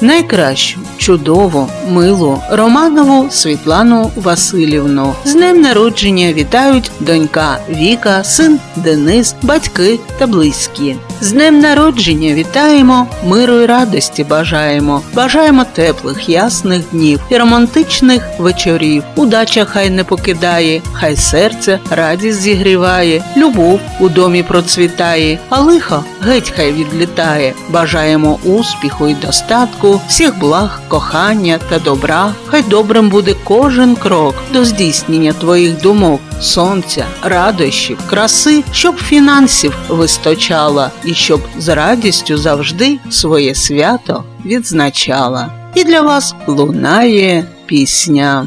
найкращу, чудову, милу Романову Світлану Васильівну. З днем народження вітають донька Віка, син Денис, батьки та близькі. З днем народження вітаємо, миру і радості бажаємо. Бажаємо теплих, ясних днів і романтичних вечорів. Удача хай не покидає, хай серце радість зігріває, любов у домі процвітає, а лихо геть хай відлітає. Бажаємо успіху і достатку, всіх благ, кохання та добра. Хай добрим буде кожен крок до здійснення твоїх думок, сонця, радощів, краси, щоб фінансів вистачало і щоб з радістю завжди своє свято відзначала. І для вас лунає пісня.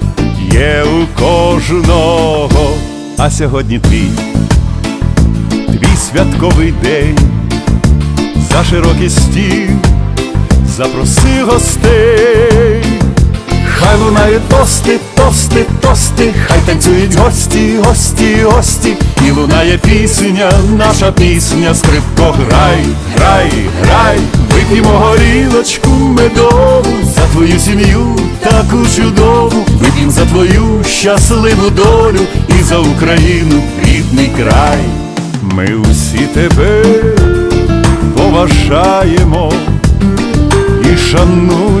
є у кожного, а сьогодні твій, твій святковий день, за широкий стіл запроси гостей, хай лунають тости, тости, тости, хай танцюють гості, гості, гості, і лунає пісня, наша пісня, скрипко, грай, грай, грай, вип'ємо горілочку медову за твою сім'ю таку чудову, вип'ємо за твою щасливу долю і за Україну рідний край. Ми усі тебе поважаємо і шануємо